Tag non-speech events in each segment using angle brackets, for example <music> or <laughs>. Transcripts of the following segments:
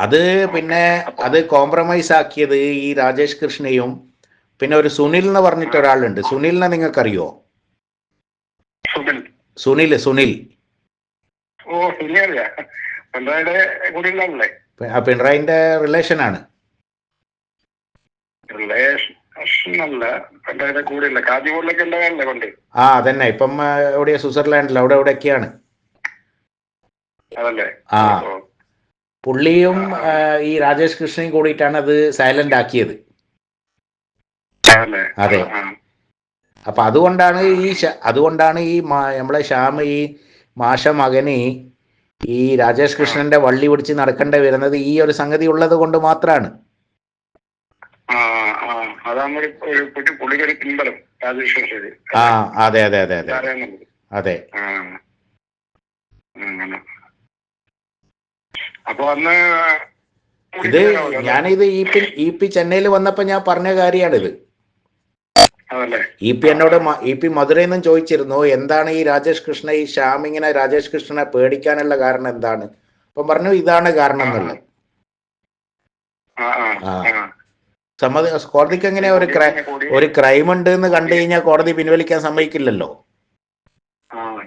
അത് പിന്നെ അത് കോംപ്രമൈസ് ആക്കിയത് ഈ രാജേഷ് കൃഷ്ണയും പിന്നെ ഒരു സുനിൽ എന്ന് പറഞ്ഞിട്ട് ഒരാളുണ്ട്. സുനിലിനെ നിങ്ങൾക്കറിയോ? സുനിൽ. സുനിൽ. പിണറായിന്റെ റിലേഷൻ ആണ്. ആ അതന്നെ. ഇപ്പം എവിടെയാ? സ്വിറ്റ്സർലാൻഡിൽ അവിടെ എവിടെയൊക്കെയാണ് ആ. പുള്ളിയും ഈ രാജേഷ് കൃഷ്ണയും കൂടിയിട്ടാണ് അത് സൈലന്റ് ആക്കിയത്. അതെ. അപ്പൊ അതുകൊണ്ടാണ് ഈ അതുകൊണ്ടാണ് ഈ നമ്മളെ ശ്യാമ ഈ മാഷ മകന് ഈ രാജേഷ് കൃഷ്ണന്റെ വള്ളി പിടിച്ച് നടക്കേണ്ടി വരുന്നത് ഈ ഒരു സംഗതി ഉള്ളത് കൊണ്ട് മാത്രമാണ് ആ അതെ അതെ അതെ അതെ. അതെ. അപ്പൊ അന്ന് ഇത് ഞാനിത് ഇ പി ഇ പി ചെന്നൈയിൽ വന്നപ്പോ ഞാൻ പറഞ്ഞ കാര്യമാണിത്. ഇ പി എന്നോട് ഇ പി മധുരയിൽ നിന്നും ചോദിച്ചിരുന്നു എന്താണ് ഈ രാജേഷ് കൃഷ്ണ ഈ ശ്യാം രാജേഷ് കൃഷ്ണനെ പേടിക്കാനുള്ള കാരണം എന്താണ്? അപ്പൊ പറഞ്ഞു ഇതാണ് കാരണം എന്നുള്ളത്. സമ്മതി കോടതിക്ക് എങ്ങനെ ഒരു ക്രൈ ഒരു ക്രൈം ഉണ്ട് എന്ന് കണ്ടു കഴിഞ്ഞാൽ കോടതി പിൻവലിക്കാൻ സമ്മതിക്കില്ലല്ലോ.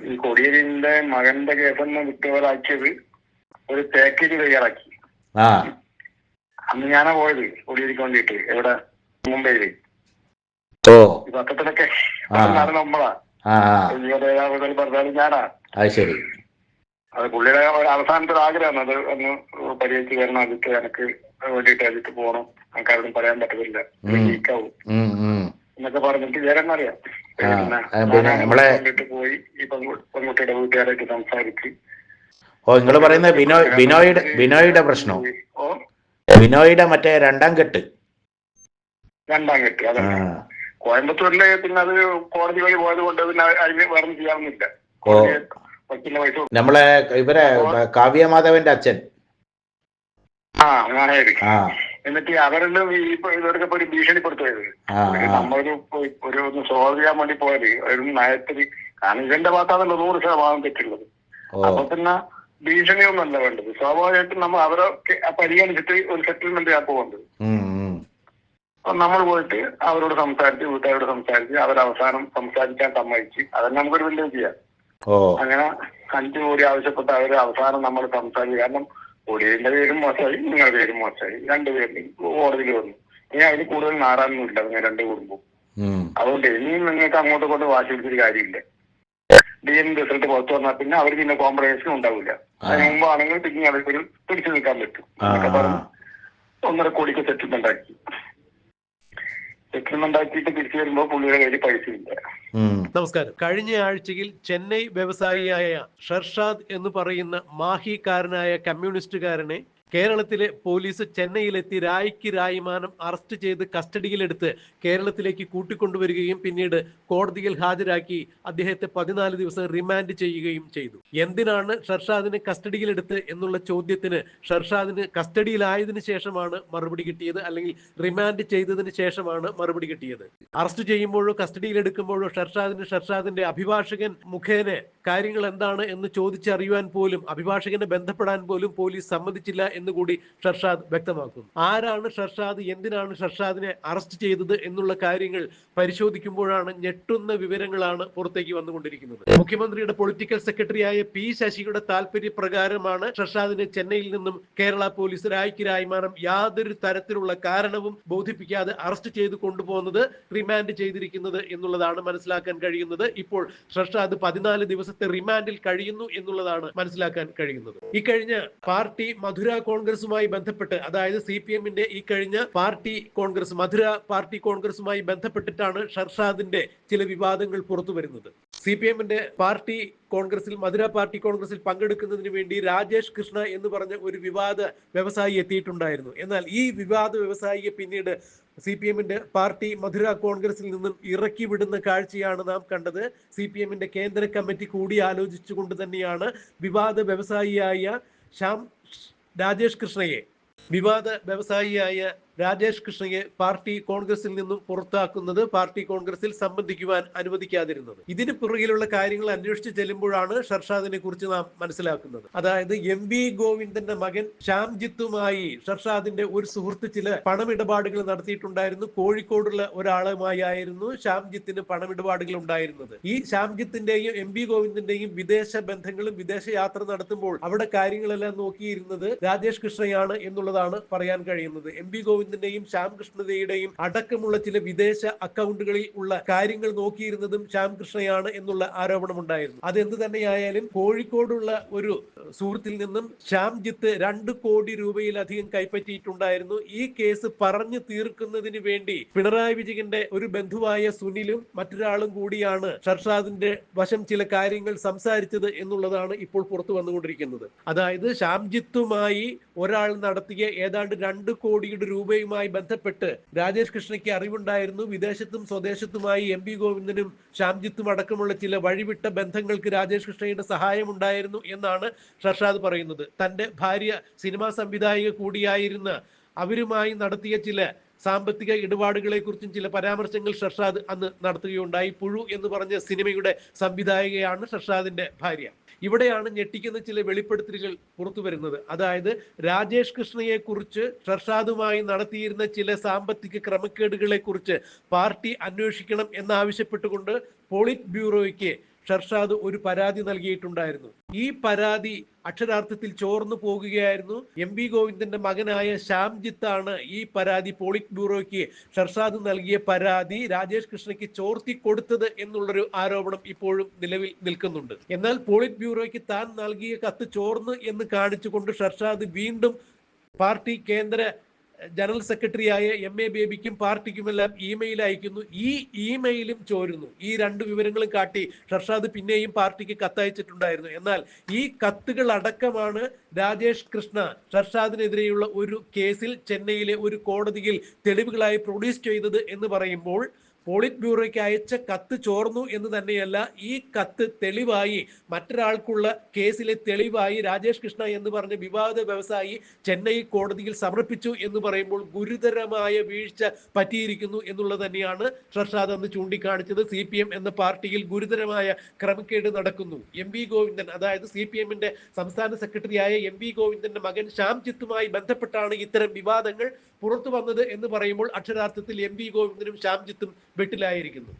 ഈ കോടിയേരിന്റെ മകന്റെ കേസെന്ന് വിട്ടുപോലാക്കിയത് ഒരു പാക്കേജ് തയ്യാറാക്കി. ആ. അന്ന് ഞാനാ പോയത് കൊടിയേരിക്ക് വേണ്ടിട്ട് എവിടെ? മുംബൈയിൽ. ഓ. പത്രത്തിലൊക്കെ നമ്മളാ പറഞ്ഞാലും ഞാനാ. അത് ശരി. അത് പുള്ളിയുടെ ഒരു അവസാനത്തെ ആഗ്രഹമാണ് അത് ഒന്ന് പരിഹരിച്ച് വരണം അതിട്ട് എനിക്ക് വേണ്ടിയിട്ട് അതിട്ട് പോകണം എനിക്കാരോടും പറയാൻ പറ്റത്തില്ല. ലീക്കാവും. എന്നൊക്കെ പറഞ്ഞിട്ട് വേറെന്നെ അറിയാം ആ, ആ, പിന്നെ നമ്മളെ- പോയി ഈ പെൺകു- പെൺകുട്ടിയുടെ വീട്ടുകാരായിട്ട് സംസാരിച്ച് ഓ നിങ്ങൾ പറയുന്നത് ബിനോയ് ബിനോയുടെ ബിനോയുടെ പ്രശ്നം? ബിനോയുടെ മറ്റേ രണ്ടാം കെട്ട്. രണ്ടാം കെട്ട് ആ. അതല്ല പിന്നെ അത് കോടതി വഴി പോയത് കൊണ്ട് പിന്നെ അതിന് വേറെ ചെയ്യാവുന്നില്ല നമ്മളെ ഇവരെ കാവ്യമാധവന്റെ അച്ഛൻ. ആ എന്നിട്ട് അവരെല്ലാം ഇവരൊക്കെ പോയി ഭീഷണിപ്പെടുത്തുന്നത് നമ്മളൊരു ഒരു ഒന്ന് സോൾവ് ചെയ്യാൻ വേണ്ടി പോയത്. ഒരു നയത്തിൽ കാരണം ഇവന്റെ ഭാഗത്താണല്ലോ നൂറ് ശതമാനം തെറ്റുള്ളത്. അപ്പൊ പിന്നെ ഭീഷണിയൊന്നല്ല വേണ്ടത്. സ്വാഭാവികമായിട്ടും നമ്മൾ അവരൊക്കെ പരിഗണിച്ചിട്ട് ഒരു സെറ്റിൽമെന്റ് ആ. അപ്പൊ നമ്മൾ പോയിട്ട് അവരോട് സംസാരിച്ച് വീട്ടുകാരോട് സംസാരിച്ച് അവരവസാനം സംസാരിക്കാൻ സമ്മതിച്ച്. അതന്നെ നമുക്കൊരു വലിയ ചെയ്യാം അങ്ങനെ അഞ്ചു കോടി ആവശ്യപ്പെട്ട് അവർ അവസാനം നമ്മൾ സംസാരിച്ചു. കാരണം കോടിയുടെ പേരും മോശമായി നിങ്ങളുടെ പേരും മോശമായി. രണ്ടുപേരും കോടതിയിൽ വന്നു. ഇനി അതിൽ കൂടുതൽ നാടാനൊന്നുമില്ല. നിങ്ങൾ രണ്ട് കുടുംബം. അതുകൊണ്ട് ഇനിയും നിങ്ങൾക്ക് അങ്ങോട്ടും ഇങ്ങോട്ടും വാശി പിടിച്ചൊരു കാര്യമില്ല. ഡി എൻ റിസൾട്ട് പുറത്തു വന്നാൽ പിന്നെ അവർ പിന്നെ കോംപ്രമൈസ് ഉണ്ടാവില്ല. അതിന് മുമ്പാണെങ്കിൽ പിന്നെ അവർക്കൊരു പിടിച്ചു നിൽക്കാൻ പറ്റും. എന്നൊക്കെ. പറഞ്ഞ് ഒന്നര കോടിക്ക് സെറ്റിൽമെന്റ് ആക്കി. സെറ്റിൽമെന്റ് ആക്കിയിട്ട് തിരിച്ചു വരുമ്പോൾ പുള്ളിയുടെ കയ്യിൽ പൈസ ഇല്ല. നമസ്കാരം. കഴിഞ്ഞ ആഴ്ചയിൽ ചെന്നൈ വ്യവസായിയായ ഷർഷാദ് എന്ന് പറയുന്ന മാഹിക്കാരനായ കമ്മ്യൂണിസ്റ്റുകാരനെ കേരളത്തിലെ പോലീസ് ചെന്നൈയിലെത്തി രായ്ക്ക് രായ്മാനം അറസ്റ്റ് ചെയ്ത് കസ്റ്റഡിയിലെടുത്ത് കേരളത്തിലേക്ക് കൂട്ടിക്കൊണ്ടുവരികയും പിന്നീട് കോടതിയിൽ ഹാജരാക്കി അദ്ദേഹത്തെ പതിനാല് ദിവസം റിമാൻഡ് ചെയ്യുകയും ചെയ്തു. എന്തിനാണ് ഷർഷാദിനെ കസ്റ്റഡിയിലെടുത്ത് എന്നുള്ള ചോദ്യത്തിന് ഷർഷാദിന് കസ്റ്റഡിയിലായതിനു ശേഷമാണ് മറുപടി കിട്ടിയത് അല്ലെങ്കിൽ റിമാൻഡ് ചെയ്തതിന് ശേഷമാണ് മറുപടി കിട്ടിയത്? അറസ്റ്റ് ചെയ്യുമ്പോഴോ കസ്റ്റഡിയിലെടുക്കുമ്പോഴോ ഷർഷാദിന് ഷർഷാദിന്റെ അഭിഭാഷകൻ മുഖേന കാര്യങ്ങൾ എന്താണ് എന്ന് ചോദിച്ചറിയുവാൻ പോലും അഭിഭാഷകനെ ബന്ധപ്പെടാൻ പോലും പോലീസ് സമ്മതിച്ചില്ല എന്നുകൂടി ഷർഷാദ് വ്യക്തമാക്കുന്നു. ആരാണ് ഷർഷാദ്? എന്തിനാണ് ഷർഷാദിനെ അറസ്റ്റ് ചെയ്തത് എന്നുള്ള കാര്യങ്ങൾ പരിശോധിക്കുമ്പോഴാണ് ഞെട്ടുന്ന വിവരങ്ങളാണ് പുറത്തേക്ക് വന്നുകൊണ്ടിരിക്കുന്നത്. മുഖ്യമന്ത്രിയുടെ പൊളിറ്റിക്കൽ സെക്രട്ടറിയായ പി ശശിയുടെ താല്പര്യപ്രകാരമാണ് ഷർഷാദിനെ ചെന്നൈയിൽ നിന്നും കേരള പോലീസ് രായ്ക്ക് രായ്മാനം യാതൊരു തരത്തിലുള്ള കാരണവും ബോധിപ്പിക്കാതെ അറസ്റ്റ് ചെയ്ത് കൊണ്ടുപോകുന്നത് റിമാൻഡ് ചെയ്തിരിക്കുന്നത് എന്നുള്ളതാണ് മനസ്സിലാക്കാൻ കഴിയുന്നത്. ഇപ്പോൾ ഷർഷാദ് പതിനാല് ദിവസത്തെ റിമാൻഡിൽ കഴിയുന്നു എന്നുള്ളതാണ് മനസ്സിലാക്കാൻ കഴിയുന്നത്. ഇക്കഴിഞ്ഞ പാർട്ടി മധുര കോൺഗ്രസുമായി ബന്ധപ്പെട്ട് അതായത് സി പി എമ്മിന്റെ ഈ കഴിഞ്ഞ പാർട്ടി കോൺഗ്രസ് മധുര പാർട്ടി കോൺഗ്രസുമായി ബന്ധപ്പെട്ടിട്ടാണ് ഷർഷാദിന്റെ ചില വിവാദങ്ങൾ പുറത്തു വരുന്നത്. സി പി എമ്മിന്റെ പാർട്ടി കോൺഗ്രസിൽ മധുര പാർട്ടി കോൺഗ്രസിൽ പങ്കെടുക്കുന്നതിന് വേണ്ടി രാജേഷ് കൃഷ്ണ എന്ന് പറഞ്ഞ ഒരു വിവാദ വ്യവസായി എത്തിയിട്ടുണ്ടായിരുന്നു. എന്നാൽ ഈ വിവാദ വ്യവസായിയെ പിന്നീട് സി പി എമ്മിന്റെ പാർട്ടി മധുര കോൺഗ്രസിൽ നിന്നും ഇറക്കി വിടുന്ന കാഴ്ചയാണ് നാം കണ്ടത്. സി പി എമ്മിന്റെ കേന്ദ്ര കമ്മിറ്റി കൂടി ആലോചിച്ചുകൊണ്ട് തന്നെയാണ് വിവാദ വ്യവസായിയായ ശ്യാം രാജേഷ് കൃഷ്ണയെ വിവാദ വ്യവസായിയായ രാജേഷ് കൃഷ്ണയെ പാർട്ടി കോൺഗ്രസിൽ നിന്നും പുറത്താക്കുന്നത് പാർട്ടി കോൺഗ്രസിൽ സംബന്ധിക്കുവാൻ അനുവദിക്കാതിരുന്നത്. ഇതിന് പുറകിലുള്ള കാര്യങ്ങൾ അന്വേഷിച്ച് ചെല്ലുമ്പോഴാണ് ഷർഷാദിനെ കുറിച്ച് നാം മനസ്സിലാക്കുന്നത്. അതായത് എം വി ഗോവിന്ദന്റെ മകൻ ശ്യാംജിത്തുമായി ഷർഷാദിന്റെ ഒരു സുഹൃത്ത് ചില പണമിടപാടുകൾ നടത്തിയിട്ടുണ്ടായിരുന്നു. കോഴിക്കോടുള്ള ഒരാളുമായി ആയിരുന്നു ശ്യാംജിത്തിന് പണമിടപാടുകൾ ഉണ്ടായിരുന്നത്. ഈ ശ്യാംജിത്തിന്റെയും എം വി ഗോവിന്ദന്റെയും വിദേശ ബന്ധങ്ങളും വിദേശ യാത്ര നടത്തുമ്പോൾ അവിടെ കാര്യങ്ങളെല്ലാം നോക്കിയിരുന്നത് രാജേഷ് കൃഷ്ണയാണ് എന്നുള്ളതാണ് പറയാൻ കഴിയുന്നത്. എം വി ഗോവിന്ദന്റെയും ശ്യാംകൃഷ്ണതയുടെയും അടക്കമുള്ള ചില വിദേശ അക്കൗണ്ടുകളിൽ ഉള്ള കാര്യങ്ങൾ നോക്കിയിരുന്നതും ശ്യാംകൃഷ്ണയാണ് എന്നുള്ള ആരോപണമുണ്ടായിരുന്നു. അതെന്ത് തന്നെയായാലും കോഴിക്കോടുള്ള ഒരു സുഹൃത്തിൽ നിന്നും ശ്യാംജിത്ത് രണ്ട് കോടി രൂപയിലധികം കൈപ്പറ്റിയിട്ടുണ്ടായിരുന്നു. ഈ കേസ് പറഞ്ഞു തീർക്കുന്നതിന് വേണ്ടി പിണറായി വിജയന്റെ ഒരു ബന്ധുവായ സുനിലും മറ്റൊരാളും കൂടിയാണ് ഷർഷാദിന്റെ വശം ചില കാര്യങ്ങൾ സംസാരിച്ചത് എന്നുള്ളതാണ് ഇപ്പോൾ പുറത്തു വന്നുകൊണ്ടിരിക്കുന്നത്. അതായത് ശ്യാംജിത്തുമായി ഒരാൾ നടത്തിയ ഏതാണ്ട് രണ്ട് കോടിയുടെ രൂപയുമായി ബന്ധപ്പെട്ട് രാജേഷ് കൃഷ്ണയ്ക്ക് അറിവുണ്ടായിരുന്നു. വിദേശത്തും സ്വദേശത്തുമായി എം പി ഗോവിന്ദനും ശ്യാംജിത്തും അടക്കമുള്ള ചില വഴിവിട്ട ബന്ധങ്ങൾക്ക് രാജേഷ് കൃഷ്ണയുടെ സഹായം ഉണ്ടായിരുന്നു എന്നാണ് ഷർഷാദ് പറയുന്നത്. തന്റെ ഭാര്യ സിനിമാ സംവിധായിക കൂടിയായിരുന്ന അവരുമായി നടത്തിയ ചില സാമ്പത്തിക ഇടപാടുകളെ കുറിച്ചും ചില പരാമർശങ്ങൾ ഷർഷാദ് അന്ന് നടത്തുകയുണ്ടായി. പുഴു എന്ന് പറഞ്ഞ സിനിമയുടെ സംവിധായകയാണ് ഷർഷാദിന്റെ ഭാര്യ. ഇവിടെയാണ് ഞെട്ടിക്കുന്ന ചില വെളിപ്പെടുത്തലുകൾ പുറത്തു വരുന്നത്. അതായത് രാജേഷ് കൃഷ്ണയെ കുറിച്ച് ഷർഷാദുമായി നടത്തിയിരുന്ന ചില സാമ്പത്തിക ക്രമക്കേടുകളെ കുറിച്ച് പാർട്ടി അന്വേഷിക്കണം എന്നാവശ്യപ്പെട്ടുകൊണ്ട് പോളിറ്റ് ബ്യൂറോയ്ക്ക് ഷർഷാദ് ഒരു പരാതി നൽകിയിട്ടുണ്ടായിരുന്നു. ഈ പരാതി അക്ഷരാർത്ഥത്തിൽ ചോർന്നു പോകുകയായിരുന്നു. എം വി ഗോവിന്ദന്റെ മകനായ ശ്യാംജിത്താണ് ഈ പരാതി പോളിറ്റ് ബ്യൂറോയ്ക്ക് ഷർഷാദ് നൽകിയ പരാതി രാജേഷ് കൃഷ്ണയ്ക്ക് ചോർത്തി കൊടുത്തത് എന്നുള്ളൊരു ആരോപണം ഇപ്പോഴും നിലവിൽ നിൽക്കുന്നുണ്ട്. എന്നാൽ പോളിറ്റ് ബ്യൂറോയ്ക്ക് താൻ നൽകിയ കത്ത് ചോർന്നു എന്ന് കാണിച്ചുകൊണ്ട് ഷർഷാദ് വീണ്ടും പാർട്ടി കേന്ദ്ര ജനറൽ സെക്രട്ടറിയായ എം എ ബേബിക്കും പാർട്ടിക്കുമെല്ലാം ഇമെയിൽ അയക്കുന്നു. ഈ ഇമെയിലും ചോരുന്നു. ഈ രണ്ട് വിവരങ്ങളും കാട്ടി ഷർഷാദ് പിന്നെയും പാർട്ടിക്ക് കത്തയച്ചിട്ടുണ്ടായിരുന്നു. എന്നാൽ ഈ കത്തുകൾ അടക്കമാണ് രാജേഷ് കൃഷ്ണ ഷർഷാദിനെതിരെയുള്ള ഒരു കേസിൽ ചെന്നൈയിലെ ഒരു കോടതിയിൽ തെളിവുകളായി പ്രൊഡ്യൂസ് ചെയ്തത് എന്ന് പറയുമ്പോൾ പോളിറ്റ് ബ്യൂറോയ്ക്ക് അയച്ച കത്ത് ചോർന്നു എന്ന് തന്നെയല്ല ഈ കത്ത് തെളിവായി മറ്റൊരാൾക്കുള്ള കേസിലെ തെളിവായി രാജേഷ് കൃഷ്ണ എന്ന് പറഞ്ഞ വിവാദ വ്യവസായി ചെന്നൈ കോടതിയിൽ സമർപ്പിച്ചു എന്ന് പറയുമ്പോൾ ഗുരുതരമായ വീഴ്ച പറ്റിയിരിക്കുന്നു എന്നുള്ളത് തന്നെയാണ് ഷർഷാദ് അന്ന് ചൂണ്ടിക്കാണിച്ചത് സി പി എം എന്ന പാർട്ടിയിൽ ഗുരുതരമായ ക്രമക്കേട് നടക്കുന്നു. എം വി ഗോവിന്ദൻ അതായത് സി പി എമ്മിന്റെ സംസ്ഥാന സെക്രട്ടറിയായ എം വി ഗോവിന്ദന്റെ മകൻ ശ്യാംജിത്തുമായി ബന്ധപ്പെട്ടാണ് ഇത്തരം വിവാദങ്ങൾ പുറത്തു വന്നത് എന്ന് പറയുമ്പോൾ അക്ഷരാർത്ഥത്തിൽ എം വി ഗോവിന്ദനും ശ്യാംജിത്തും വെട്ടിലായിരിക്കുന്നു.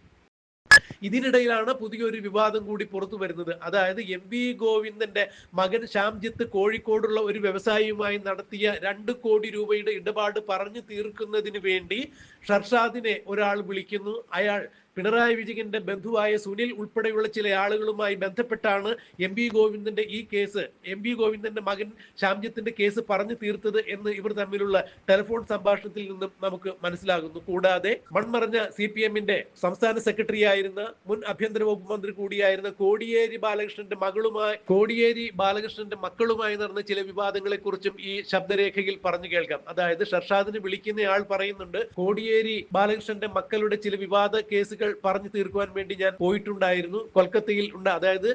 ഇതിനിടയിലാണ് പുതിയൊരു വിവാദം കൂടി പുറത്തു വരുന്നത്. അതായത് എം വി ഗോവിന്ദന്റെ മകൻ ശ്യാംജിത്ത് കോഴിക്കോടുള്ള ഒരു വ്യവസായിയുമായി നടത്തിയ രണ്ട് കോടി രൂപയുടെ ഇടപാട് പറഞ്ഞു തീർക്കുന്നതിന് വേണ്ടി ഷർഷാദിനെ ഒരാൾ വിളിക്കുന്നു. അയാൾ പിണറായി വിജയന്റെ ബന്ധുവായ സുനിൽ ഉൾപ്പെടെയുള്ള ചില ആളുകളുമായി ബന്ധപ്പെട്ടാണ് എം വി ഗോവിന്ദന്റെ ഈ കേസ് എം വി ഗോവിന്ദന്റെ മകൻ ശ്യാംജിത്തിന്റെ കേസ് പറഞ്ഞു തീർത്തത് എന്ന് ഇവർ തമ്മിലുള്ള ടെലിഫോൺ സംഭാഷണത്തിൽ നിന്നും നമുക്ക് മനസ്സിലാകുന്നു. കൂടാതെ മൺമറഞ്ഞ സി പി എമ്മിന്റെ സംസ്ഥാന സെക്രട്ടറി ആയിരുന്ന മുൻ ആഭ്യന്തര വകുപ്പ് മന്ത്രി കൂടിയായിരുന്ന കോടിയേരി ബാലകൃഷ്ണന്റെ മകളുമായി കോടിയേരി ബാലകൃഷ്ണന്റെ മക്കളുമായി നടന്ന ചില വിവാദങ്ങളെ കുറിച്ചും ഈ ശബ്ദരേഖയിൽ പറഞ്ഞു കേൾക്കാം. അതായത് ഷർഷാദിന് വിളിക്കുന്നയാൾ പറയുന്നുണ്ട് കോടിയേരി ബാലകൃഷ്ണന്റെ മക്കളുടെ ചില വിവാദ കേസുകൾ പറഞ്ഞു തീർക്കുവാൻ വേണ്ടി ഞാൻ പോയിട്ടുണ്ടായിരുന്നു. കൊൽക്കത്തയിൽ ഉണ്ട്. അതായത്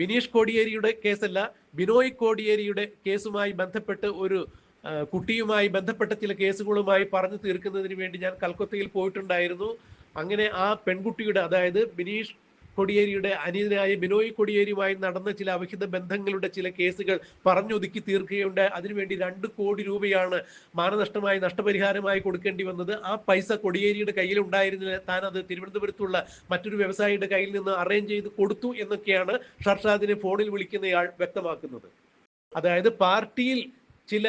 ബിനീഷ് കോടിയേരിയുടെ കേസല്ല ബിനോയ് കോടിയേരിയുടെ കേസുമായി ബന്ധപ്പെട്ട് ഒരു കുട്ടിയുമായി ബന്ധപ്പെട്ട ചില കേസുകളുമായി പറഞ്ഞു തീർക്കുന്നതിന് വേണ്ടി ഞാൻ കൽക്കത്തയിൽ പോയിട്ടുണ്ടായിരുന്നു. അങ്ങനെ ആ പെൺകുട്ടിയുടെ അതായത് ബിനീഷ് കൊടിയേരിയുടെ അനിയനായ ബിനോയ് കൊടിയേരിയുമായി നടന്ന ചില അവിഹിത ബന്ധങ്ങളുടെ ചില കേസുകൾ പറഞ്ഞൊതുക്കി തീർക്കുകയുണ്ട്. അതിനുവേണ്ടി രണ്ട് കോടി രൂപയാണ് മാനനഷ്ടമായി നഷ്ടപരിഹാരമായി കൊടുക്കേണ്ടി വന്നത്. ആ പൈസ കൊടിയേരിയുടെ കയ്യിൽ ഉണ്ടായിരുന്നില്ല. താൻ അത് തിരുവനന്തപുരത്തുള്ള മറ്റൊരു വ്യവസായിയുടെ കയ്യിൽ നിന്ന് അറേഞ്ച് ചെയ്ത് കൊടുത്തു എന്നൊക്കെയാണ് ഷർഷാദിനെ ഫോണിൽ വിളിക്കുന്നയാൾ വ്യക്തമാക്കുന്നത്. അതായത് പാർട്ടിയിൽ ചില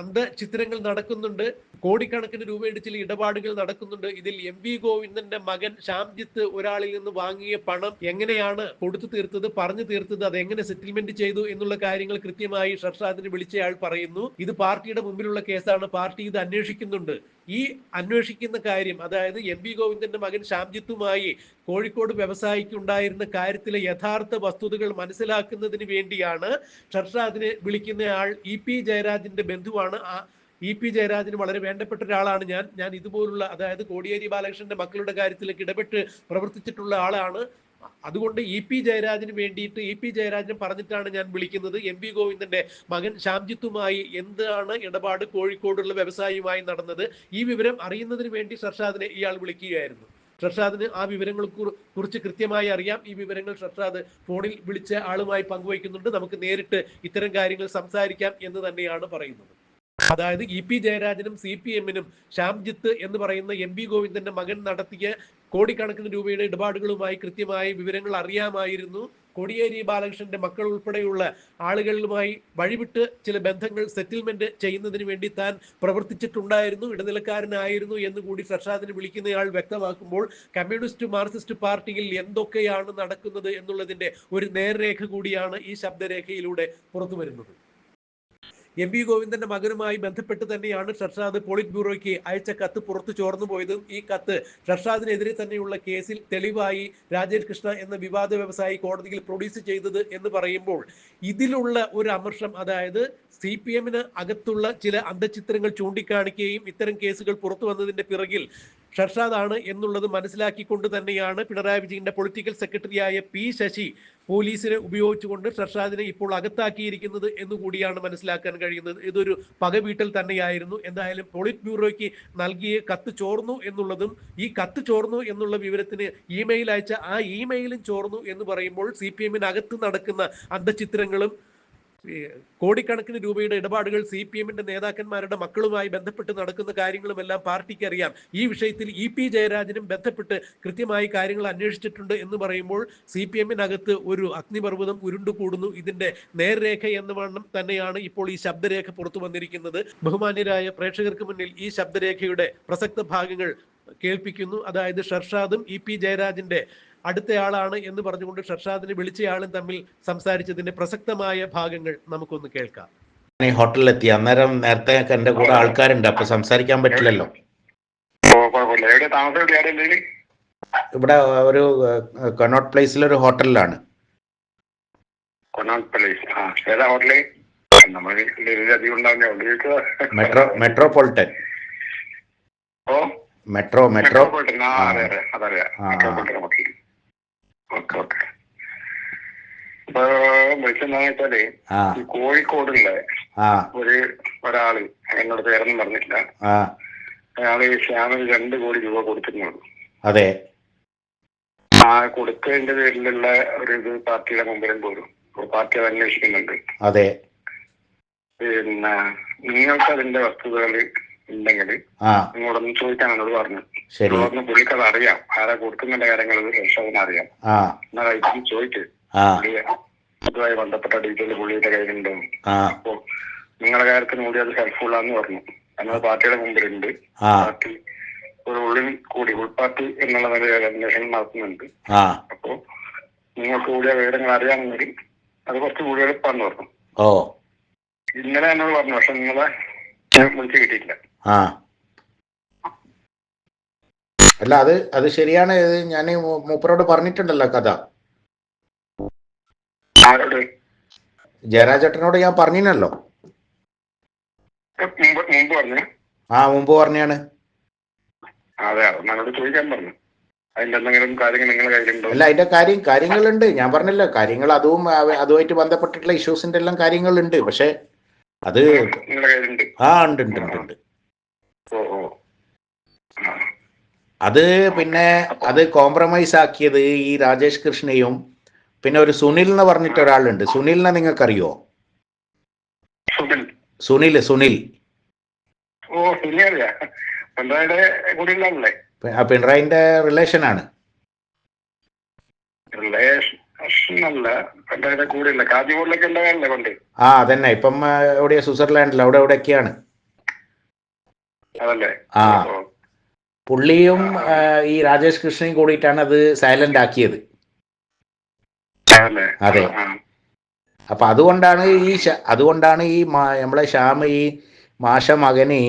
അന്ധചിത്രങ്ങൾ നടക്കുന്നുണ്ട്. കോടിക്കണക്കിന് രൂപയുടെ ചില ഇടപാടുകൾ നടക്കുന്നുണ്ട്. ഇതിൽ എം വി ഗോവിന്ദന്റെ മകൻ ശ്യാംജിത്ത് ഒരാളിൽ നിന്ന് വാങ്ങിയ പണം എങ്ങനെയാണ് കൊടുത്തു തീർത്തത് പറഞ്ഞു തീർത്തത് അത് എങ്ങനെ സെറ്റിൽമെന്റ് ചെയ്തു എന്നുള്ള കാര്യങ്ങൾ കൃത്യമായി ഷർഷാദിന് വിളിച്ചയാൾ പറയുന്നു. ഇത് പാർട്ടിയുടെ മുമ്പിലുള്ള കേസാണ്. പാർട്ടി ഇത് അന്വേഷിക്കുന്നുണ്ട്. ഈ അന്വേഷിക്കുന്ന കാര്യം അതായത് എം വി ഗോവിന്ദന്റെ മകൻ ശ്യാംജിത്തുമായി കോഴിക്കോട് വ്യവസായിക്ക് ഉണ്ടായിരുന്ന കാര്യത്തിലെ യഥാർത്ഥ വസ്തുതകൾ മനസ്സിലാക്കുന്നതിന് വേണ്ടിയാണ് ഷർഷാദിനെ വിളിക്കുന്ന ആൾ ഇ പി ജയരാജിന്റെ ബന്ധുവാണ്. ആ ഇ പി ജയരാജന് വളരെ വേണ്ടപ്പെട്ട ഒരാളാണ് ഞാൻ. ഞാൻ ഇതുപോലുള്ള അതായത് കോടിയേരി ബാലകൃഷ്ണന്റെ മക്കളുടെ കാര്യത്തിലേക്ക് ഇടപെട്ട് പ്രവർത്തിച്ചിട്ടുള്ള ആളാണ്. അതുകൊണ്ട് ഇ പി ജയരാജന് വേണ്ടിയിട്ട് ഇ പി ജയരാജൻ പറഞ്ഞിട്ടാണ് ഞാൻ വിളിക്കുന്നത്. എം വി ഗോവിന്ദന്റെ മകൻ ശ്യാംജിത്തുമായി എന്താണ് ഇടപാട്? കോഴിക്കോടുള്ള വ്യവസായിയുമായി നടന്നത്. ഈ വിവരം അറിയുന്നതിന് വേണ്ടി ഷർഷാദിനെ ഇയാൾ വിളിക്കുകയായിരുന്നു. ഷർഷാദിന് ആ വിവരങ്ങൾ കുറി- കുറിച്ച് കൃത്യമായി അറിയാം. ഈ വിവരങ്ങൾ ഷർഷാദ് ഫോണിൽ വിളിച്ച ആളുമായി പങ്കുവയ്ക്കുന്നുണ്ട്. നമുക്ക് നേരിട്ട് ഇത്തരം കാര്യങ്ങൾ സംസാരിക്കാം എന്ന് തന്നെയാണ് പറയുന്നത്. അതായത് ഇ പി ജയരാജനും സി പി എമ്മിനും ശ്യാംജിത്ത് എന്ന് പറയുന്ന എം വി ഗോവിന്ദന്റെ മകൻ നടത്തിയ കോടിക്കണക്കിന് രൂപയുടെ ഇടപാടുകളുമായി കൃത്യമായ വിവരങ്ങൾ അറിയാമായിരുന്നു. കോടിയേരി ബാലകൃഷ്ണന്റെ മക്കൾ ഉൾപ്പെടെയുള്ള ആളുകളുമായി വഴിവിട്ട് ചില ബന്ധങ്ങൾ സെറ്റിൽമെന്റ് ചെയ്യുന്നതിന് വേണ്ടി താൻ പ്രവർത്തിച്ചിട്ടുണ്ടായിരുന്നു ഇടനിലക്കാരനായിരുന്നു എന്ന് കൂടി സർഷാദിന് വിളിക്കുന്നയാൾ വ്യക്തമാക്കുമ്പോൾ കമ്മ്യൂണിസ്റ്റ് മാർക്സിസ്റ്റ് പാർട്ടിയിൽ എന്തൊക്കെയാണ് നടക്കുന്നത് എന്നുള്ളതിന്റെ ഒരു നേർരേഖ കൂടിയാണ് ഈ ശബ്ദരേഖയിലൂടെ പുറത്തു വരുന്നത് എം വി ഗോവിന്ദന്റെ മകനുമായി ബന്ധപ്പെട്ട് തന്നെയാണ് ഷർഷാദ് പോളിറ്റ് ബ്യൂറോയ്ക്ക് അയച്ച കത്ത് പുറത്തു ചോർന്നു പോയതും. ഈ കത്ത് ഷർഷാദിനെതിരെ തന്നെയുള്ള കേസിൽ തെളിവായി രാജേഷ് കൃഷ്ണ എന്ന വിവാദ വ്യവസായി കോടതിയിൽ പ്രൊഡ്യൂസ് ചെയ്തത് എന്ന് പറയുമ്പോൾ ഇതിലുള്ള ഒരു അമർഷം അതായത് സി പി എമ്മിന് അകത്തുള്ള ചില അന്തചിത്രങ്ങൾ ചൂണ്ടിക്കാണിക്കുകയും ഇത്തരം കേസുകൾ പുറത്തു വന്നതിന്റെ പിറകിൽ ഷർഷാദാണ് എന്നുള്ളത് മനസ്സിലാക്കിക്കൊണ്ട് തന്നെയാണ് പിണറായി വിജയന്റെ പൊളിറ്റിക്കൽ സെക്രട്ടറിയായ പി ശശി പോലീസിനെ ഉപയോഗിച്ചുകൊണ്ട് ഷർഷാദിനെ ഇപ്പോൾ അകത്താക്കിയിരിക്കുന്നത് എന്നുകൂടിയാണ് മനസ്സിലാക്കാൻ കഴിയുന്നത്. ഇതൊരു പകവീട്ടൽ തന്നെയായിരുന്നു. എന്തായാലും പോളിറ്റ് ബ്യൂറോയ്ക്ക് നൽകിയ കത്ത് ചോർന്നു എന്നുള്ളതും ഈ കത്ത് ചോർന്നു എന്നുള്ള വിവരത്തിന് ഇമെയിൽ അയച്ച ആ ഇമെയിലും ചോർന്നു എന്ന് പറയുമ്പോൾ സി പി എമ്മിനകത്ത് നടക്കുന്ന അന്തചിത്രങ്ങളും കോടിക്കണക്കിന് രൂപയുടെ ഇടപാടുകൾ സി പി എമ്മിന്റെ നേതാക്കന്മാരുടെ മക്കളുമായി ബന്ധപ്പെട്ട് നടക്കുന്ന കാര്യങ്ങളുമെല്ലാം പാർട്ടിക്ക് അറിയാം. ഈ വിഷയത്തിൽ ഇ പി ജയരാജനും ബന്ധപ്പെട്ട് കൃത്യമായി കാര്യങ്ങൾ അന്വേഷിച്ചിട്ടുണ്ട് എന്ന് പറയുമ്പോൾ സി പി എമ്മിനകത്ത് ഒരു അഗ്നിപർവതം ഉരുണ്ടുകൂടുന്നു. ഇതിന്റെ നേർരേഖ എന്ന് വണ്ണം തന്നെയാണ് ഇപ്പോൾ ഈ ശബ്ദരേഖ പുറത്തു വന്നിരിക്കുന്നത്. ബഹുമാന്യരായ പ്രേക്ഷകർക്ക് മുന്നിൽ ഈ ശബ്ദരേഖയുടെ പ്രസക്ത ഭാഗങ്ങൾ കേൾപ്പിക്കുന്നു. അതായത് ഷർഷാദും ഇ പി ജയരാജന്റെ അടുത്തയാളാണ് എന്ന് പറഞ്ഞുകൊണ്ട് ഷർഷാദിനെ വിളിച്ചയാളും തമ്മിൽ സംസാരിച്ചതിന്റെ പ്രസക്തമായ ഭാഗങ്ങൾ നമുക്കൊന്ന് കേൾക്കാം. ഈ ഹോട്ടലിലെത്തി. അന്നേരം നേരത്തെ എന്റെ കൂടെ ആൾക്കാരുണ്ട്. അപ്പൊ സംസാരിക്കാൻ പറ്റില്ലല്ലോ. ഇവിടെ ഒരു കനോട്ട് പ്ലേസിൽ ഒരു ഹോട്ടലിലാണ്. Metro metropolitan. Metro metro. Okay okay. ഇപ്പൊ വിളിച്ചെന്താന്ന് വെച്ചാൽ കോഴിക്കോടുള്ള ഒരു ഒരാൾ എന്നോട് പേരൊന്നും പറഞ്ഞില്ല അയാൾ ശ്യാമിന് രണ്ട് കോടി രൂപ കൊടുത്തിരുന്നുള്ളൂ. അതെ. ആ കൊടുത്തതിന്റെ പേരിലുള്ള ഒരു ഇത് പാർട്ടിയുടെ മുമ്പിലും പോരും പാർട്ടി അത് അന്വേഷിക്കുന്നുണ്ട്. അതെ. പിന്നെ നിങ്ങൾക്ക് അതിന്റെ വസ്തുതകൾ ഉണ്ടെങ്കിൽ നിങ്ങളോടൊന്ന് ചോദിക്കാൻ എന്നോട് പറഞ്ഞു. ശരി. പുള്ളിക്കത് അറിയാം ആരാ കൊടുക്കുന്ന കാര്യങ്ങൾ അറിയാം ആ. എന്നാൽ അതിന് ചോദിക്ക്. ആ. അതുമായി ബന്ധപ്പെട്ട ഡീറ്റെയിൽ പുള്ളിയുടെ കയ്യിലുണ്ടോ. ആ. അപ്പോ നിങ്ങളുടെ കാര്യത്തിന് കൂടി അത് ഹെൽപ്ഫുൾ ആന്ന് പറഞ്ഞു. എന്നാൽ പാർട്ടിയുടെ മുമ്പിലുണ്ട്. ആ. പാർട്ടി ഒരു ഉള്ളിൽ കൂടി ഉൾപാർട്ടി എന്നുള്ള നിലയിൽ അന്വേഷണം നടത്തുന്നുണ്ട്. ആ. അപ്പോ നിങ്ങൾക്ക് കൂടിയ വിവരങ്ങൾ അറിയാമെങ്കിൽ അത് കുറച്ച് കൂടി എളുപ്പമാണെന്ന് പറഞ്ഞു. ഇന്നലെ എന്നോട് പറഞ്ഞു പക്ഷെ നിങ്ങളെ വിളിച്ചു കിട്ടിയിട്ടില്ല. ആ. അല്ല അത് അത് ശരിയാണ്. ഞാൻ മൂപ്പരോട് പറഞ്ഞിട്ടുണ്ടല്ലോ കഥ. ജയരാജേട്ടനോട് ഞാൻ പറഞ്ഞിനല്ലോ. മുമ്പ് മുമ്പ് പറഞ്ഞു. ആ മുമ്പ് പറഞ്ഞാണ്. അല്ല അതിന്റെ കാര്യം കാര്യങ്ങളുണ്ട്. ഞാൻ പറഞ്ഞല്ലോ കാര്യങ്ങൾ അതും അതുമായിട്ട് ബന്ധപ്പെട്ടിട്ടുള്ള ഇഷ്യൂസിന്റെ എല്ലാം കാര്യങ്ങളുണ്ട്. പക്ഷെ അത് ആ ഉണ്ട് ഉണ്ട് ഉണ്ട് ഉണ്ട്. ഓ ഓ. അത് പിന്നെ അത് കോംപ്രമൈസ് ആക്കിയത് ഈ രാജേഷ് കൃഷ്ണയും പിന്നെ ഒരു സുനിൽ എന്ന് പറഞ്ഞിട്ട് ഒരാളുണ്ട്. സുനിലിനെ നിങ്ങൾക്കറിയോ? അറിയോ. സുനിൽ സുനിൽ പിണറായിന്റെ റിലേഷൻ ആണ്. ആ അതന്നെ. ഇപ്പം എവിടെയാ? സ്വിറ്റ്സർലാൻഡിൽ അവിടെ എവിടെയൊക്കെയാണ് ആ. പുള്ളിയും ഈ രാജേഷ് കൃഷ്ണയും കൂടിയിട്ടാണ് അത് സൈലന്റ് ആക്കിയത്. അതെ. അപ്പൊ അതുകൊണ്ടാണ് ഈ അതുകൊണ്ടാണ് ഈ നമ്മളെ ശ്യാമ ഈ മാഷ മകന്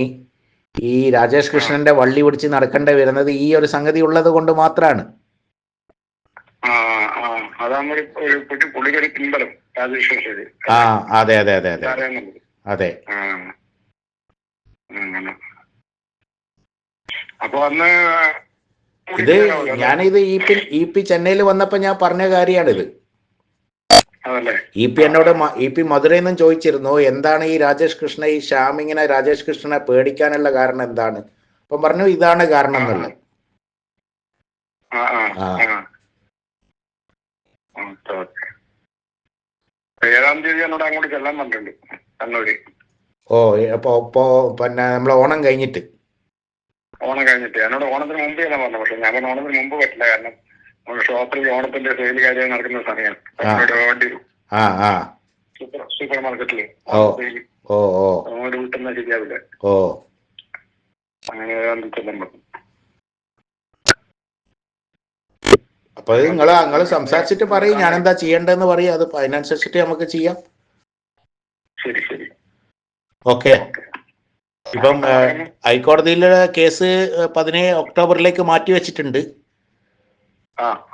ഈ രാജേഷ് കൃഷ്ണന്റെ വള്ളി പിടിച്ച് നടക്കേണ്ട വരുന്നത് ഈ ഒരു സംഗതി ഉള്ളത് കൊണ്ട് മാത്രമാണ് ആ അതെ അതെ അതെ അതെ. അതെ. അപ്പൊ അന്ന് ഇത് ഞാനിത് ഇ പി ഇ പി ചെന്നൈയിൽ വന്നപ്പോ ഞാൻ പറഞ്ഞ കാര്യമാണിത് ഇ പി എന്നോട് ഇ പി മധുരയിൽ നിന്നും ചോദിച്ചിരുന്നു എന്താണ് ഈ രാജേഷ് കൃഷ്ണ ഈ ശ്യാം ഇങ്ങനെ രാജേഷ് കൃഷ്ണനെ പേടിക്കാനുള്ള കാരണം എന്താണ്? അപ്പം പറഞ്ഞു ഇതാണ് കാരണം എന്നുള്ളത്. ഏഴാം തീയതി എന്നോട് അങ്ങോട്ട് ചെല്ലാൻ പറഞ്ഞിട്ടുണ്ട് കണ്ണൂര്. ഓ അപ്പൊ പിന്നെ നമ്മളെ ഓണം കഴിഞ്ഞിട്ട്. ഓണം കഴിഞ്ഞിട്ട്. എന്നോട് ഓണത്തിന് മുമ്പ് എന്നാ പറഞ്ഞു പക്ഷെ ഞാൻ പറഞ്ഞു ഓണത്തിന് മുമ്പ് പറ്റില്ല. കാരണം നമ്മുടെ ഷോപ്പിൽ ഓണത്തിന്റെ സെയിൽ കാര്യം നടക്കുന്ന സമയം. അങ്ങോട്ട് വേണ്ടി ആ ആ. സൂപ്പർ സൂപ്പർ മാർക്കറ്റിൽ ഓ. ഓ അങ്ങോട്ട് വിട്ടുന്ന ശരിയാവില്ല. ഓ. അങ്ങനെ ചെല്ലാൻ പറഞ്ഞു അപ്പൊ നിങ്ങൾ നിങ്ങൾ സംസാരിച്ചിട്ട് പറയും. ഞാൻ എന്താ ചെയ്യേണ്ടതെന്ന് പറയും. അത് അതിനനുസരിച്ചിട്ട് നമുക്ക് ചെയ്യാം. ശരി ശരി. ഓക്കെ. ഇപ്പം ഹൈക്കോടതിയിലെ കേസ് പതിനേഴ് ഒക്ടോബറിലേക്ക് മാറ്റി വെച്ചിട്ടുണ്ട്.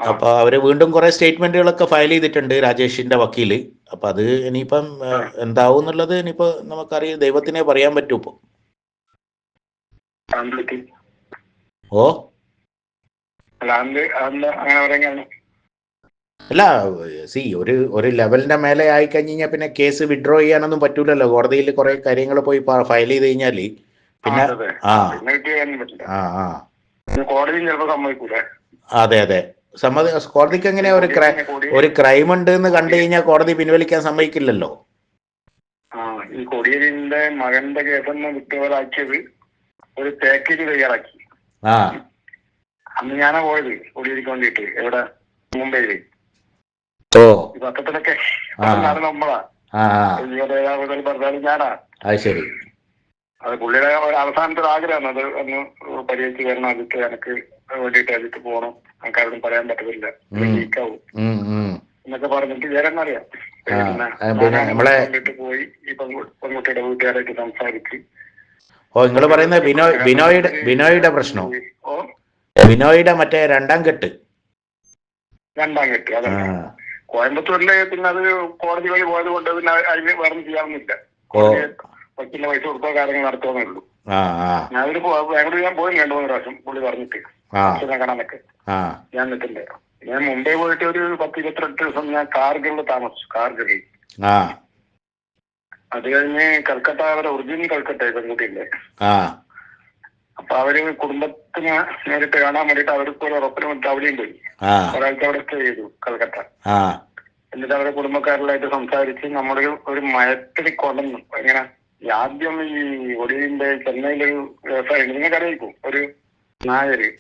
അപ്പൊ അവർ വീണ്ടും കുറെ സ്റ്റേറ്റ്മെന്റുകളൊക്കെ ഫയൽ ചെയ്തിട്ടുണ്ട് രാജേഷിന്റെ വക്കീൽ. അപ്പൊ അത് ഇനിയിപ്പം എന്താവും എന്നുള്ളത് ഇനിയിപ്പോ നമുക്കറിയാം ദൈവത്തിനെ പറയാൻ പറ്റൂ ഇപ്പൊ. ഓ? അങ്ങനെ അല്ല സി ഒരു ഒരു ലെവലിന്റെ മേലെ ആയി കഴിഞ്ഞ് കഴിഞ്ഞാൽ പിന്നെ കേസ് വിഡ്രോ ചെയ്യാനൊന്നും പറ്റൂലല്ലോ. കോടതിയിൽ കുറെ കാര്യങ്ങൾ പോയി ഫയൽ ചെയ്ത് കഴിഞ്ഞാൽ പിന്നെ ആ, അതെ. ആ. ആ സമ്മതിക്കൂലേ. അതെ അതെ. സമ്മതി കോടതിക്ക് എങ്ങനെയാ ഒരു ക്രൈ ഒരു ക്രൈം ഉണ്ട് എന്ന് കണ്ടു കഴിഞ്ഞാൽ കോടതി പിൻവലിക്കാൻ സമ്മതിക്കില്ലല്ലോ? ആ ഈ മകന്റെ കേസെന്ന് വിട്ടുപോലാക്കിയത് ഒരു പാക്കേജ് തയ്യാറാക്കി. അന്ന് ഞാനാ പോയത് കൊടിയേരിക്ക് വേണ്ടിയിട്ട്. എവിടെ? മുംബൈയിൽ. ഓ. നടന്ന നമ്മളാ. പറഞ്ഞാലും ഞാനാ. അത് ശരി. അത് പുള്ളിയുടെ അവസാനത്തെ ഒരു ആഗ്രഹമാണ് അത് ഒന്ന് പരിഹരിച്ചു വരണം അജിത്ത് എനിക്ക് വേണ്ടിയിട്ട് അജിത്ത് പോകണം നമുക്ക് ആരോടും പറയാൻ പറ്റത്തില്ല. ലീക്കാവും എന്നൊക്കെ പറഞ്ഞിട്ട് വേറെ അറിയാം ആ, ആ, പിന്നെ നമ്മളെ- പോയി ഈ പെൺകുട്ടിയുടെ വീട്ടുകാരായിട്ട് സംസാരിച്ച്. ഓ നിങ്ങൾ പറയുന്നത് ബിനോയ് ബിനോയുടെ ബിനോയുടെ പ്രശ്നം? ഓ? ബിനോയുടെ മറ്റേ രണ്ടാം കെട്ട്. രണ്ടാം കെട്ട് അതല്ല കോയമ്പത്തൂരിൽ പിന്നെ അത് കോടതി വഴി പോയത് കൊണ്ട് പിന്നെ അതിന് വേറെ ചെയ്യാവുന്നില്ല ഓ. വക്കീലിന്റെ പൈസ കൊടുത്തോ കാര്യങ്ങൾ നടത്തുമെന്നേ ഉള്ളൂ. ഞാനൊരു ബാംഗ്ലൂർ ഞാൻ പോയി രണ്ടു മൂന്ന് പ്രാവശ്യം പുള്ളി പറഞ്ഞിട്ട്. കാണാനൊക്കെ. ഞാൻ നിൽക്കണ്ടേ? ഞാൻ മുംബൈ പോയിട്ട് ഒരു പത്ത് ഇരുപത്തിരണ്ട് ദിവസം ഞാൻ കാർഗിളിൽ താമസിച്ചു കാർഗിളിൽ ആ. അത് കഴിഞ്ഞ് കൽക്കട്ട അവരെ ഒറിജിനൽ കൽക്കട്ട പെൺകുട്ടിയില്ലേ? അപ്പൊ അവർ കുടുംബത്തിന് നേരിട്ട് കാണാൻ വേണ്ടിട്ട് അവർക്ക് ഒരു ഉറപ്പിന് അവിടെയും പോയി. ഒരാഴ്ച അവിടെ സ്റ്റേ ചെയ്തു കൽക്കട്ട. എന്നിട്ട് അവരുടെ കുടുംബക്കാരിലായിട്ട് സംസാരിച്ച് നമ്മുടെ ഒരു- ഒരു മയത്തിൽ എങ്ങനെ ആദ്യം ഈ ഒടിവിന്റെ ചെന്നൈയിലൊരു വ്യവസായം നിങ്ങൾക്ക് അറിയിക്കും ഒരു നായര്.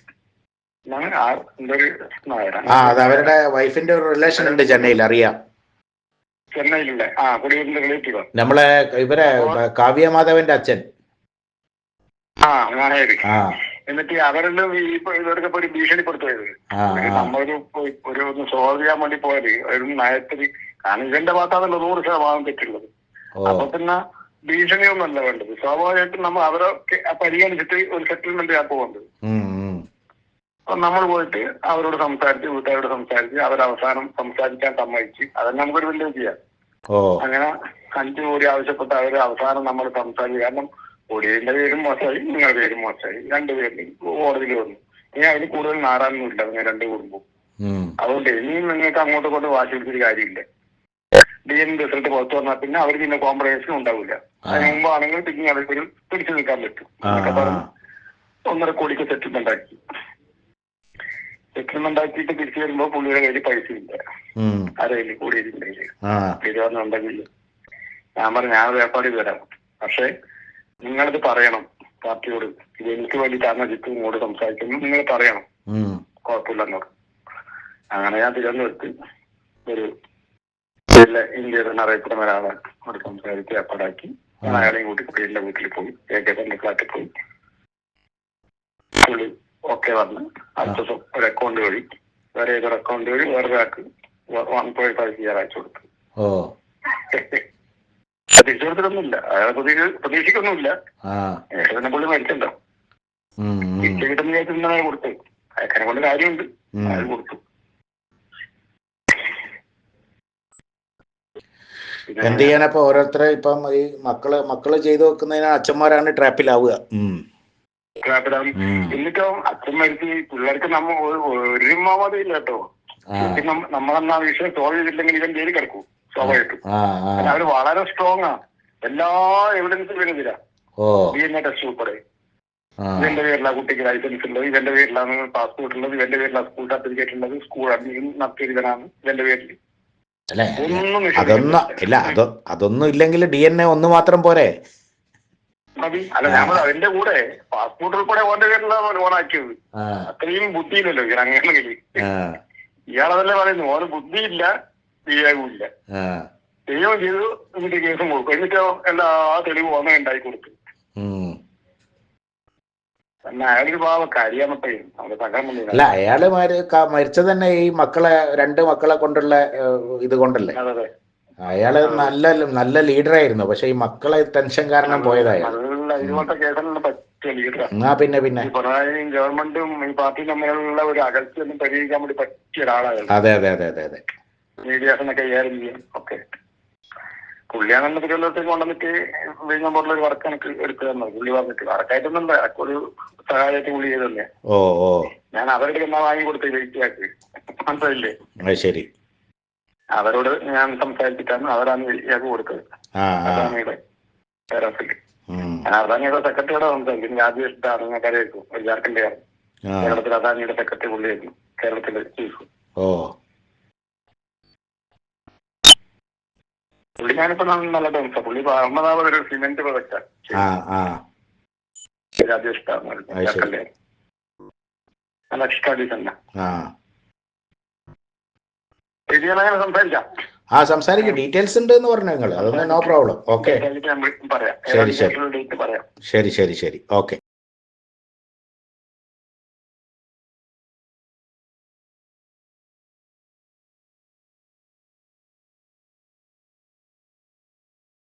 ആ- അത് അവരുടെ വൈഫിന്റെ ഒരു റിലേഷൻ ഉണ്ട് ചെന്നൈയിൽ അറിയാം. ചെന്നൈയിലുള്ള ആ കുടിയേറിന്റെ റിലേറ്റീവ്. നമ്മളെ ഇവരെ കാവ്യ മാധവന്റെ അച്ഛൻ. ആ നായര്. ആ. എന്നിട്ട് അവരെല്ലാം ഈ ഇവർക്കൊക്കെ ഒരു ഭീഷണിപ്പെടുത്തുന്നത് കൊടുത്തു ആ നമ്മളൊരു ഒരു ഒന്ന് സോൾവ് ചെയ്യാൻ വേണ്ടി പോയത് ഒരു നയത്തിൽ ഇവന്റെ ഭാഗത്താണല്ലോ നൂറ് ശതമാനം തെറ്റുള്ളത്. അപ്പൊ പിന്നെ ഭീഷണിയൊന്നുമല്ല വേണ്ടത്. സ്വാഭാവികമായിട്ടും നമ്മൾ അവരൊക്കെ പരിഗണിച്ചിട്ട് ഒരു സെറ്റിൽമെന്റ് ആ പോകുന്നത് നമ്മൾ പോയിട്ട് അവരോട് സംസാരിച്ച് വീട്ടുകാരോട് സംസാരിച്ച് അവരവസാനം അവസാനം സംസാരിക്കാൻ സമ്മതിച്ച് അതന്നെ നമുക്കൊരു വലിയ ചെയ്യാം അങ്ങനെ അഞ്ചു കോടി ആവശ്യപ്പെട്ട് അവർ അവസാനം നമ്മൾ സംസാരിച്ചു. കാരണം കോടിയുടെ പേരും മോശമായി നിങ്ങളുടെ പേരും മോശമായി. രണ്ടുപേരും കോടതിയിൽ വന്നു. ഇനി അതിന് കൂടുതൽ നാറാനൊന്നുമില്ല നിങ്ങൾ രണ്ട് കുടുംബം അതുകൊണ്ട് ഇനിയും നിങ്ങൾക്ക് അങ്ങോട്ട് കൊണ്ട് വാശി പിടിച്ചൊരു കാര്യമില്ല. ഡി എൻ റിസൾട്ട് പുറത്തു വന്നാൽ പിന്നെ അവർ പിന്നെ കോംപ്രമൈസും ഉണ്ടാവില്ല അതിന് മുമ്പാണെങ്കിൽ പിന്നെ അവർക്കൊരു പിടിച്ചു നിൽക്കാൻ പറ്റും. ഒന്നര കോടിക്ക് സെറ്റിൽമെന്റ് ആക്കി. സെറ്റിൽമെന്റ് ആക്കിയിട്ട് തിരിച്ചു വരുമ്പോ പുള്ളിയുടെ കയ്യിൽ പൈസ ഇല്ല. ഉം. ആരെയും പേര് ആ. ഞാൻ പറഞ്ഞു ഞാൻ വേപ്പാടി തരാം. പക്ഷേ നിങ്ങളിത് പറയണം പാർട്ടിയോട്. ഇത് എനിക്ക് വേണ്ടിയിട്ടാണ് ജിത്തു ഇങ്ങോട്ട് സംസാരിക്കുന്നത് നിങ്ങൾ പറയണം. കുഴപ്പമില്ല കുഴപ്പമില്ലെന്ന്. പറഞ്ഞു അങ്ങനെ ഞാൻ തിരുവനന്തപുരത്ത് ഒരു ഇന്ത്യയുടെ അറിയപ്പെടുന്ന ഒരാളെ അവിടെ സംസാരിച്ച് ഏർപ്പാടാക്കി. ഞാൻ അയാളെയും കൂട്ടി കുട്ടിയുടെ വീട്ടിൽ പോയി. ഏകദേശം ഫ്ലാറ്റിൽ പോയി. പുള്ളി ഓക്കെ വന്ന് അടുത്ത ദിവസം ഒരു അക്കൗണ്ട് വഴി വേറെ ഏതൊരു അക്കൗണ്ട് വഴി വേറൊരാൾക്ക് വൺ പോയിന്റ് ഫൈവ് ഇയർ അയച്ചു കൊടുത്തു. <laughs> തിരിച്ചു കൊടുത്തിട്ടൊന്നുമില്ല അയാളെ പ്രതീക്ഷ പ്രതീക്ഷിക്കൊന്നുമില്ല. തന്നെ പുള്ളി ഉം തിരിച്ചു കിട്ടുന്ന വിചാരിച്ചിരുന്ന കൊടുത്തു. അയക്കാനെ കൊണ്ട് കാര്യമുണ്ട്. അയാൾ കൊടുത്തു. എന്ത് ചെയ്യാനപ്പോ ഓരോരുത്തരെ ഇപ്പം ഈ മക്കൾ മക്കൾ ചെയ്തു വെക്കുന്നതിന് അച്ഛന്മാരാണ് ട്രാപ്പിലാവുക. ട്രാപ്പിലാവും. എന്നിട്ടോ അച്ഛൻ മരിച്ച് പിള്ളേർക്ക് നമ്മ ഒരു- ഒരു ഇല്ല കേട്ടോ. നമ്മളെന്നാ വിഷയം സോൾവ് ചെയ്തില്ലെങ്കിൽ ഇവൻ ജയിലിൽ കിടക്കും സ്വാഭാവികമായിട്ടും. അവർ വളരെ സ്ട്രോങ് ആ എല്ലാ എവിഡൻസും വരുന്നില്ല ഡി എൻ എ ടെസ്റ്റ് ഉൾപ്പെടെ. ഇവന്റെ പേരിലാണ് കുട്ടിക്ക് ലൈസൻസ് ഉള്ളത് ഇവന്റെ പേരിലാണ് പാസ്പോർട്ട് ഉള്ളത് ഇവന്റെ പേരിലാണ് സ്കൂൾ സർട്ടിഫിക്കറ്റ് ഉള്ളത് സ്കൂൾ അഡ്മിഷൻ നടത്തിയത് ഇവനാണ് ഇവന്റെ പേരിൽ അതൊന്നും ഇല്ല അതോ അതൊന്നും ഇല്ലെങ്കിൽ ഡി എൻ എ ഒന്ന് മാത്രം പോരെ. അല്ല നമ്മൾ അതിന്റെ കൂടെ പാസ്പോർട്ട് ഉൾപ്പെടെ ഓന്റെ പേരിലാണ് ഓണാക്കിയത് അത്രയും ബുദ്ധിയില്ലല്ലോ ആ. ഇയാളതല്ലേ പറയുന്നു ഓന് ബുദ്ധിയില്ല ചെയ്യാകൂല്ല ദൈവം ചെയ്തു എന്നിട്ട് കേസും കൊടുക്കും എന്നിട്ടോ എല്ലാ തെളിവ് ഓനെ ഉണ്ടാക്കി കൊടുത്തു. സഹകരണം അല്ല അയാൾ മരിച്ചത് തന്നെ ഈ മക്കളെ രണ്ട് മക്കളെ കൊണ്ടുള്ള ഇത് കൊണ്ടല്ലേ? അയാൾ നല്ല നല്ല ലീഡറായിരുന്നു പക്ഷെ ഈ മക്കളെ ടെൻഷൻ കാരണം പോയതായ എന്നാ പിന്നെ പിന്നെ. ഗവൺമെന്റും ഈ പാർട്ടിയും തമ്മിലുള്ള ഒരു അകൽച്ചയൊന്നും പരിഹരിക്കാൻ വേണ്ടി പറ്റിയ ഒരാളായിരുന്നു അതെ അതെ അതെ അതെ അതെ. മീഡിയാസിനെ കൈകാര്യം ചെയ്യും ഓക്കെ. പുള്ളിയാണെന്ന് തിരുവനന്തപുരത്തേക്ക് കൊണ്ടുവന്നിട്ട് വിഴിഞ്ഞം പോലുള്ള ഒരു വർക്ക് എനിക്ക് എടുത്തു തന്നത് പുള്ളി പറഞ്ഞിട്ട് വർക്കായിട്ടൊന്നും ഒരു സഹായമായിട്ട് പുള്ളി ചെയ്തല്ലേ? ഓ ഓ. ഞാൻ അവരുടെ എന്നാ വാങ്ങി കൊടുത്ത് വെയിറ്റാക്കി മനസ്സിലായില്ലേ? ശരി. അവരോട് ഞാൻ സംസാരിച്ചിട്ടാണ് അവരാണ് കൊടുത്തത്. ആ ആ. പേരസിൽ ഉം. ഞാൻ അദാനിയുടെ സെക്രട്ടറിയോടെ സംസാരിക്കും കരയേക്കും ഒരു ജാർഖണ്ഡ് കാരൻ കേരളത്തിൽ അദാനിയുടെ സെക്രട്ടറി പുള്ളിയായിരുന്നു കേരളത്തിലെ ചീഫ് ഓ. പുള്ളി ഞാനിപ്പോ നല്ല ടൈംസാ പുള്ളി അഹമ്മദാബാദ് ഒരു സിമെന്റ് പ്രൊജക്റ്റാ ശരി. ജാർഖണ്ഡ് നല്ല ആ. ശരിയാണ് സംസാരിക്കാം. ആ സംസാരിക്കും. ഡീറ്റെയിൽസ് ഉണ്ട് എന്ന് പറഞ്ഞു നിങ്ങൾ അതൊന്നും നോ പ്രോബ്ലം ഓക്കെ ശരി, ശരി. ശരി ശരി ശരി. ഓക്കെ